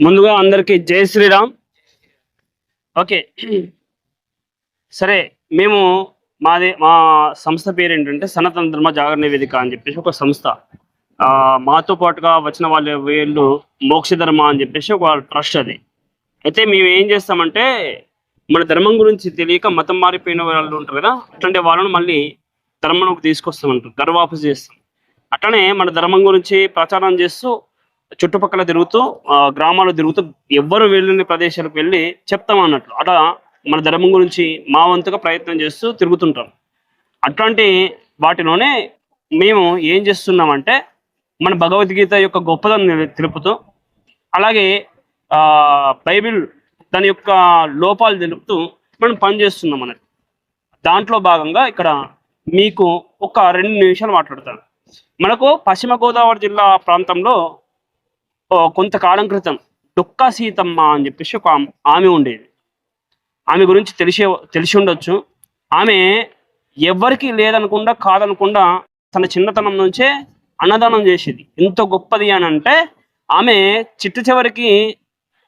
ముందుగా అందరికీ జై శ్రీరామ్. ఓకే. సరే మేము మాది మా సంస్థ పేరు ఏంటంటే సనాతన ధర్మ జాగరణ నివేదిక అని చెప్పేసి ఒక సంస్థ. ఆ, మాతో పాటుగా వచ్చిన వాళ్ళ వీళ్ళు మోక్ష ధర్మ అని చెప్పేసి ఒక ట్రస్ట్ అది. అయితే మేము ఏం చేస్తామంటే మన ధర్మం గురించి తెలియక మతం మారిపోయిన వాళ్ళు ఉంటారు కదా అట్లాంటి వాళ్ళను మళ్ళీ ధర్మంలోకి తీసుకొస్తామంటారు ధర్వాపసు చేస్తాం. అట్లనే మన ధర్మం గురించి ప్రచారం చేస్తూ చుట్టుపక్కల తిరుగుతూ గ్రామాలు తిరుగుతూ ఎవ్వరు వెళ్ళని ప్రదేశాలకు వెళ్ళి చెప్తాం అన్నట్లు. అలా మన ధర్మం గురించి మా వంతుగా ప్రయత్నం చేస్తూ తిరుగుతుంటాం. అట్లాంటి వాటిలోనే మేము ఏం చేస్తున్నామంటే మన భగవద్గీత యొక్క గొప్పదనం తెలుపుతూ అలాగే బైబిల్ దాని యొక్క లోపాలు తెలుపుతూ మనం పనిచేస్తున్నాం అన్నట్టు దాంట్లో భాగంగా ఇక్కడ మీకు ఒక రెండు నిమిషాలు మాట్లాడతాను. మనకు పశ్చిమ గోదావరి జిల్లా ప్రాంతంలో కొంతకాలం క్రితం డొక్కా సీతమ్మ అని చెప్పేసి ఒక ఆమె- ఆమె ఉండేది. ఆమె గురించి తెలిసే తెలిసి ఉండొచ్చు. ఆమె ఎవరికి లేదనకుండా కాదనకుండా తన చిన్నతనం నుంచే అన్నదానం చేసేది. ఎంత గొప్పది అని అంటే ఆమె చిట్ట చివరికి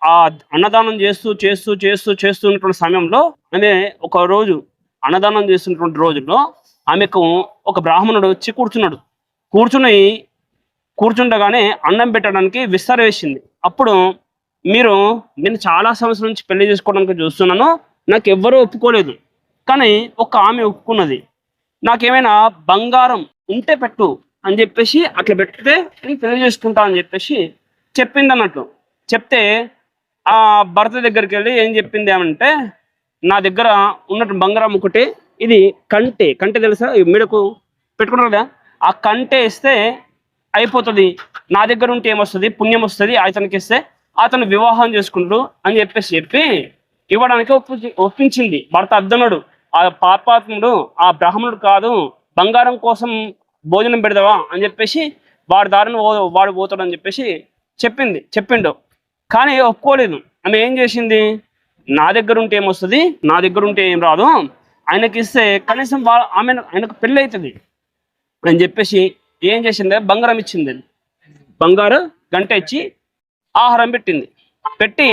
ఆ అన్నదానం చేస్తూ చేస్తూ చేస్తూ చేస్తున్నటువంటి సమయంలో ఆమె ఒక రోజు అన్నదానం చేస్తున్నటువంటి రోజుల్లో ఆమెకు ఒక బ్రాహ్మణుడు వచ్చి కూర్చున్నాడు. కూర్చుని కూర్చుండగానే అన్నం పెట్టడానికి విస్తర వేసింది. అప్పుడు మీరు నేను చాలా సంవత్సరం నుంచి పెళ్ళి చేసుకోవడానికి చూస్తున్నాను నాకు ఎవ్వరూ ఒప్పుకోలేదు. కానీ ఒక ఆమె ఒప్పుకున్నది. నాకేమైనా బంగారం ఉంటే పెట్టు అని చెప్పేసి అట్లా పెడితే నేను పెళ్ళి చేసుకుంటా అని చెప్పేసి చెప్పింది అన్నట్లు చెప్తే ఆ భర్త దగ్గరికి వెళ్ళి ఏం చెప్పింది ఏమంటే నా దగ్గర ఉన్నట్టు బంగారం ఒకటి ఇది కంటే కంటే తెలుసా? మెడకు పెట్టుకున్నారు కదా ఆ కంటే ఇస్తే అయిపోతుంది. నా దగ్గర ఉంటే ఏమొస్తుంది? పుణ్యం వస్తుంది. అతనికి ఇస్తే అతను వివాహం చేసుకుంటాడు అని చెప్పేసి చెప్పి ఇవ్వడానికి ఒప్పించి ఒప్పించింది. భర్త అర్ధనుడు ఆ పాపాత్ముడు ఆ బ్రాహ్మణుడు కాదు బంగారం కోసం భోజనం పెడదావా అని చెప్పేసి వాడి దారిని వాడు పోతాడు అని చెప్పేసి చెప్పింది. చెప్పిండు. కానీ ఒప్పుకోలేదు. ఆమె ఏం చేసింది? నా దగ్గర ఉంటే ఏమొస్తుంది? నా దగ్గర ఉంటే ఏం రాదు. ఆయనకి ఇస్తే కనీసం వాళ్ళ ఆమె ఆయనకు పెళ్ళి అవుతుంది అని చెప్పేసి ఏం చేసింది? బంగారం ఇచ్చింది. బంగారు గంట ఇచ్చి ఆహారం పెట్టింది. పెట్టి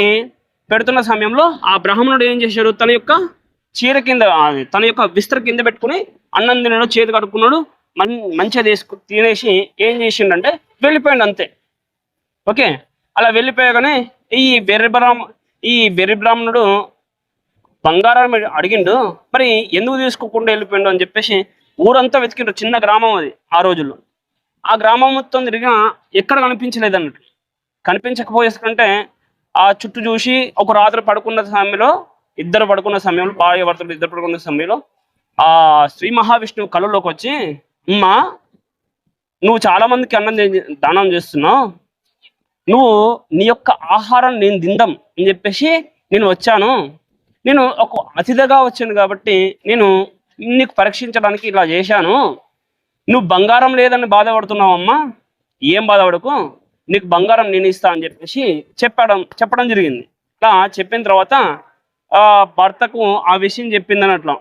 పెడుతున్న సమయంలో ఆ బ్రాహ్మణుడు ఏం చేశాడు? తన యొక్క చీర కింద తన యొక్క విస్తర కింద పెట్టుకుని అన్నం తినడు చేతి కడుక్కున్నాడు మన్ మంచిగా తీసుకు తినేసి ఏం చేసిండంటే వెళ్ళిపోయాడు అంతే. ఓకే? అలా వెళ్ళిపోయాగానే ఈ వెర్రి బ్రాహ్మ ఈ వెర్రి బ్రాహ్మణుడు బంగారం అడిగిండు మరి ఎందుకు తీసుకోకుండా వెళ్ళిపోయిండు? అని చెప్పేసి ఊరంతా వెతికిండ్రు. చిన్న గ్రామం అది ఆ రోజుల్లో. ఆ గ్రామం మొత్తం తిరిగినా ఎక్కడ కనిపించలేదు అన్నట్టు కనిపించకపోయేసరికంటే ఆ చుట్టూ చూసి ఒక రాత్రి పడుకున్న సమయంలో ఇద్దరు పడుకున్న సమయంలో భార్య భర్తలు ఇద్దరు పడుకున్న సమయంలో ఆ శ్రీ మహావిష్ణువు కళ్ళలోకి వచ్చి అమ్మా నువ్వు చాలా మందికి అన్నం దానం చేస్తున్నావు. నువ్వు నీ యొక్క ఆహారం నేను తిందాం అని చెప్పేసి నేను వచ్చాను. నేను ఒక అతిథిగా వచ్చాను కాబట్టి నేను నీకు పరీక్షించడానికి ఇలా చేశాను. నువ్వు బంగారం లేదని బాధపడుతున్నావమ్మా? ఏం బాధపడకు? నీకు బంగారం నేను ఇస్తా అని చెప్పేసి చెప్పడం చెప్పడం జరిగింది. అలా చెప్పిన తర్వాత భర్తకు ఆ విషయం చెప్పింది అన్నట్లు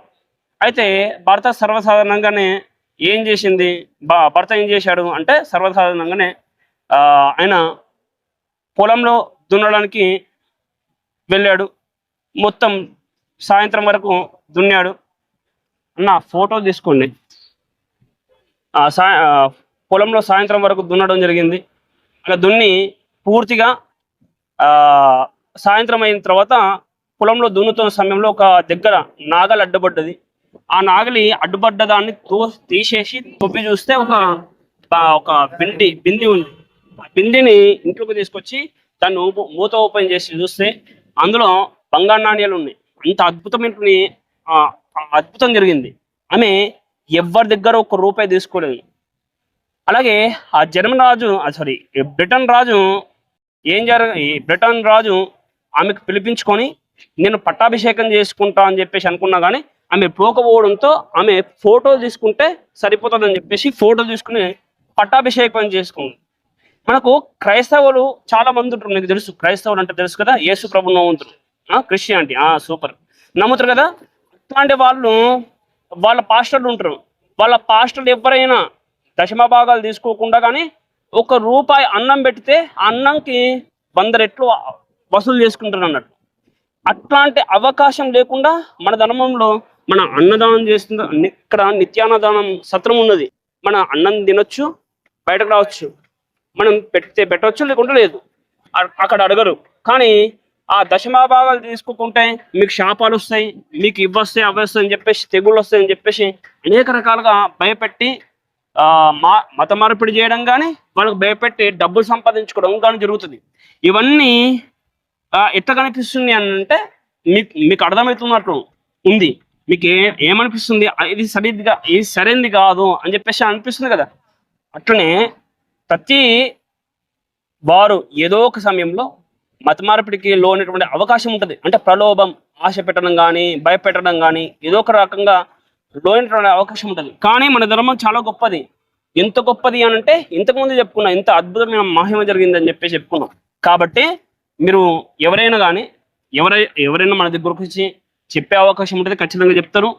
అయితే భర్త సర్వసాధారణంగానే ఏం చేసింది? బా- భర్త ఏం చేశాడు అంటే సర్వసాధారణంగానే ఆయన పొలంలో దున్నడానికి వెళ్ళాడు. మొత్తం సాయంత్రం వరకు దున్నాడు. అన్న ఫోటో తీసుకోండి. పొలంలో సాయంత్రం వరకు దున్నడం జరిగింది. అలా దున్ని పూర్తిగా సాయంత్రం అయిన తర్వాత పొలంలో దున్నుతున్న సమయంలో ఒక దగ్గర నాగలి అడ్డుపడ్డది. ఆ నాగలి అడ్డుపడ్డ దాన్ని తో తీసేసి తొప్పి చూస్తే ఒక ఒక బిండి బింది ఉంది. ఆ బిందిని ఇంట్లోకి తీసుకొచ్చి దాన్ని మూత ఓపెన్ చేసి చూస్తే అందులో బంగారు నాణ్యాలు ఉన్నాయి. అంత అద్భుతమైన అద్భుతం జరిగింది. ఆమె ఎవరి దగ్గర ఒక రూపాయి తీసుకోలేదు. అలాగే ఆ జర్మన్ రాజు సారీ బ్రిటన్ రాజు ఏం జరగ ఈ బ్రిటన్ రాజు ఆమెకు పిలిపించుకొని నేను పట్టాభిషేకం చేసుకుంటా అని చెప్పేసి అనుకున్నా కానీ ఆమె పోకపోవడంతో ఆమె ఫోటో తీసుకుంటే సరిపోతుంది అని చెప్పేసి ఫోటో తీసుకుని పట్టాభిషేకం చేసుకుంది. మనకు క్రైస్తవులు చాలా మంది ఉంటారు నీకు తెలుసు. క్రైస్తవులు అంటే తెలుసు కదా యేసు ప్రభు నమ్ముతారు. Christianity super. నమ్ముతారు కదా? అట్లాంటి వాళ్ళు వాళ్ళ పాస్టర్లు ఉంటారు. వాళ్ళ పాస్టర్లు ఎవరైనా దశమ భాగాలు తీసుకోకుండా కానీ ఒక రూపాయి అన్నం పెడితే ఆ అన్నంకి వంద రెట్లు వసూలు చేసుకుంటారు అన్నట్టు. అట్లాంటి అవకాశం లేకుండా మన ధర్మంలో మన అన్నదానం చేస్తున్న ఇక్కడ నిత్యాన్నదానం సత్రం ఉన్నది. మన అన్నం తినొచ్చు బయటకు రావచ్చు. మనం పెడితే పెట్టవచ్చు లేకుంటే లేదు. అక్కడ అడగరు. కానీ ఆ దశమాభాగాలు తీసుకోకుంటే మీకు శాపాలు వస్తాయి మీకు ఇవ్వస్తాయి వస్తాయి అని చెప్పేసి తెగుళ్ళు వస్తాయని చెప్పేసి అనేక రకాలుగా భయపెట్టి ఆ, మా మత మార్పిడి చేయడం కానీ వాళ్ళకి భయపెట్టి డబ్బులు సంపాదించుకోవడం కానీ జరుగుతుంది. ఇవన్నీ ఆ, కనిపిస్తుంది అని అంటే మీకు మీకు అర్థమవుతున్నట్లు ఉంది. మీకు ఏ ఏమనిపిస్తుంది? ఇది సరిదిగా ఇది సరైనది కాదు అని చెప్పేసి అనిపిస్తుంది కదా. అట్లనే ప్రతి వారు ఏదో ఒక సమయంలో మత మార్పిడికి లోనటువంటి అవకాశం ఉంటుంది. అంటే ప్రలోభం ఆశ పెట్టడం కానీ భయపెట్టడం కానీ ఏదో ఒక రకంగా లోనటువంటి అవకాశం ఉంటుంది. కానీ మన ధర్మం చాలా గొప్పది. ఎంత గొప్పది అని అంటే ఇంతకుముందు చెప్పుకున్నాం ఎంత అద్భుతమైన మహిమ జరిగిందని చెప్పేసి చెప్పుకున్నాం. కాబట్టి మీరు ఎవరైనా కానీ ఎవరై ఎవరైనా మన దగ్గరకు వచ్చి చెప్పే అవకాశం ఉంటుంది ఖచ్చితంగా చెప్తారు.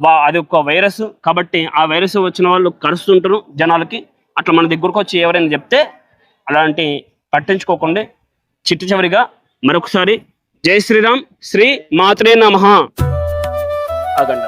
వా అది ఒక వైరస్. కాబట్టి ఆ వైరస్ వచ్చిన వాళ్ళు కరుస్తుంటారు జనాలకి. అట్లా మన దగ్గరకు వచ్చి ఎవరైనా చెప్తే అలాంటి పట్టించుకోకుండా చిట్టు చివరిగా మరొకసారి జై శ్రీరామ్ శ్రీ మాత్రే నమ. అగండ